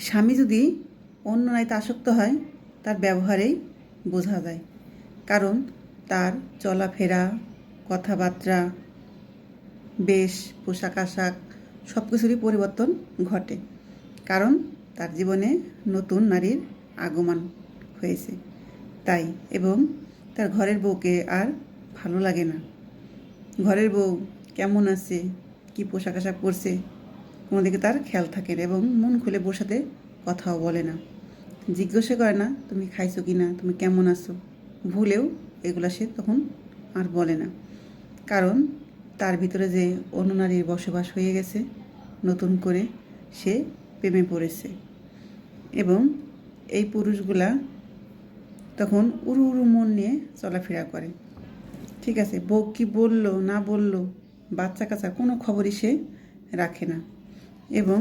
স্বামী যদি অন্য নারীতে আসক্ত হয়, তার ব্যবহারেই বোঝা যায়। কারণ তার চলাফেরা, কথাবার্তা, বেশ, পোশাক আশাক সব কিছুরই পরিবর্তন ঘটে। কারণ তার জীবনে নতুন নারীর আগমন হয়েছে। তাই এবং তার ঘরের বউকে আর ভালো লাগে না। ঘরের বউ কেমন আছে, কি পোশাক আশাক পরছে কোনো দিকে তার খেয়াল থাকে না এবং মন খুলে বউর সাথে কথাও বলে না। জিজ্ঞাসা করে না, তুমি খাইছো কি না? তুমি কেমন আছো? ভুলেও এগুলা সে তখন আর বলে না। কারণ তার ভিতরে যে অন্য নারীর বসবাস হয়ে গেছে, নতুন করে সে প্রেমে পড়েছে এবং এই পুরুষগুলা তখন উড়ু উড়ু মন নিয়ে চলাফেরা করে। ঠিক আছে, বউ কি বলল, না বলল বাচ্চা কাচ্চা কোনো খবরই সে রাখে না। এবং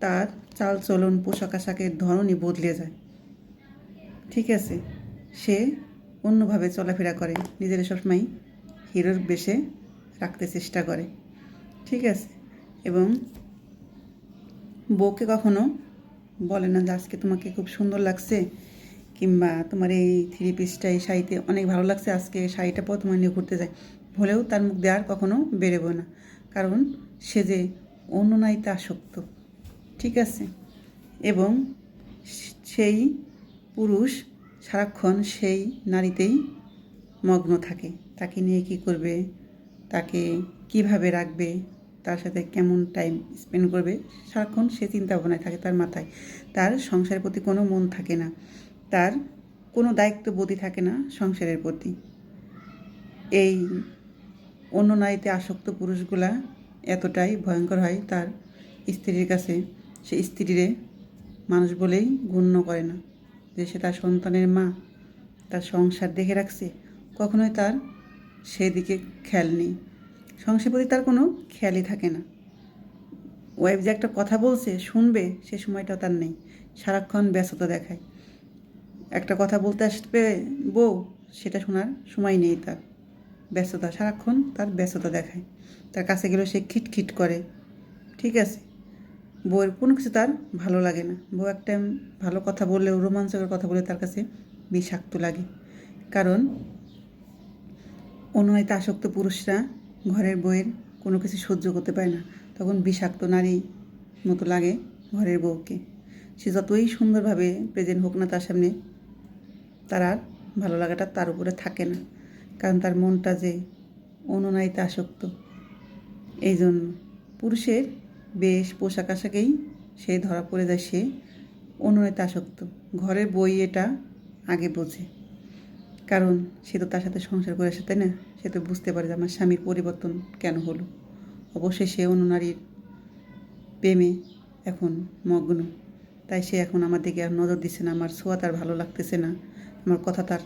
তার চাল চলন পোশাক আশাকের ধরনই বদলে যায়। ঠিক আছে, সে অন্যভাবে চলাফেরা করে, নিজের সবসময় হিরোর বেশে রাখতে চেষ্টা করে। ঠিক আছে, এবং বউকে কখনো বলে না যে আজকে তোমাকে খুব সুন্দর লাগছে, কিংবা তোমার এই থ্রি পিসটা এই শাড়িতে অনেক ভালো লাগছে, আজকে শাড়িটা পর, তোমার নিয়ে ঘুরতে যায় হলেও তার মুখ দেওয়ার কখনো বেরোবো না। কারণ সে যে অন্য নারীতে আসক্ত। ঠিক আছে? এবং সেই পুরুষ সারাক্ষণ সেই নারীতেই মগ্ন থাকে। তাকে নিয়ে কি করবে? তাকে কীভাবে রাখবে? তার সাথে কেমন টাইম স্পেন্ড করবে? সারাক্ষণ সে চিন্তা ভাবনায় থাকে তার মাথায়। তার সংসারের প্রতি কোনো মন থাকে না। তার কোনো দায়িত্ববোধই থাকে না সংসারের প্রতি। এই অন্য নারীতে আসক্ত পুরুষগুলা এতটাই ভয়ঙ্কর হয় তার স্ত্রীর কাছে। সে স্ত্রীরে মানুষ বলেই গণ্য করে না যে সে তার সন্তানের মা, তার সংসার দেখে রাখছে। কখনোই তার সেদিকে খেয়াল নেই। সংসার প্রতি তার কোনো খেয়ালই থাকে না। ওয়াইফ যে একটা কথা বলছে, শুনবে, সে সময়টাও তার নেই। সারাক্ষণ ব্যস্ততা দেখায়। একটা কথা বলতে আসবে বউ, সেটা শোনার সময় নেই তার। ব্যস্ততা, সারাক্ষণ তার ব্যস্ততা দেখায়। তার কাছে গেলেও সে খিটখিট করে। ঠিক আছে, বউয়ের কোনো কিছু তার ভালো লাগে না। বউ একটা ভালো কথা বললেও, রোমাঞ্চকর কথা বলে তার কাছে বিষাক্ত লাগে। কারণ অনুনাইতে আসক্ত পুরুষরা ঘরের বউয়ের কোনো কিছু সহ্য করতে পারে না। তখন বিষাক্ত নারী মতো লাগে ঘরের বউকে। সে যতই সুন্দরভাবে প্রেজেন্ট হোক না তার সামনে তার আর ভালো লাগাটা তার উপরে থাকে না। কারণ তার মনটা যে অনুনাইতে আসক্ত। এই জন্য পুরুষের বেশ পোশাক আশাকেই সে ধরা পড়ে যায়, সে অনুনাইতে আসক্ত। ঘরের বই এটা আগে বোঝে। কারণ সে তো তার সাথে সংসার করে আসে, তাই না? সে তো বুঝতে পারে যে আমার স্বামীর পরিবর্তন কেন হলো। অবশ্যই সে অন্য নারীর প্রেমে এখন মগ্ন। তাই সে এখন আমার দিকে আর নজর দিচ্ছে না। আমার ছোঁয়া তার ভালো লাগতেছে না। আমার কথা তার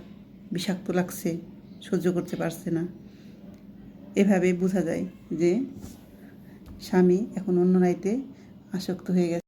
বিষাক্ত লাগছে। সহ্য করতে পারছে না। এভাবে বোঝা যায় যে স্বামী এখন অন্য নাইতে আসক্ত হয়ে গেছে।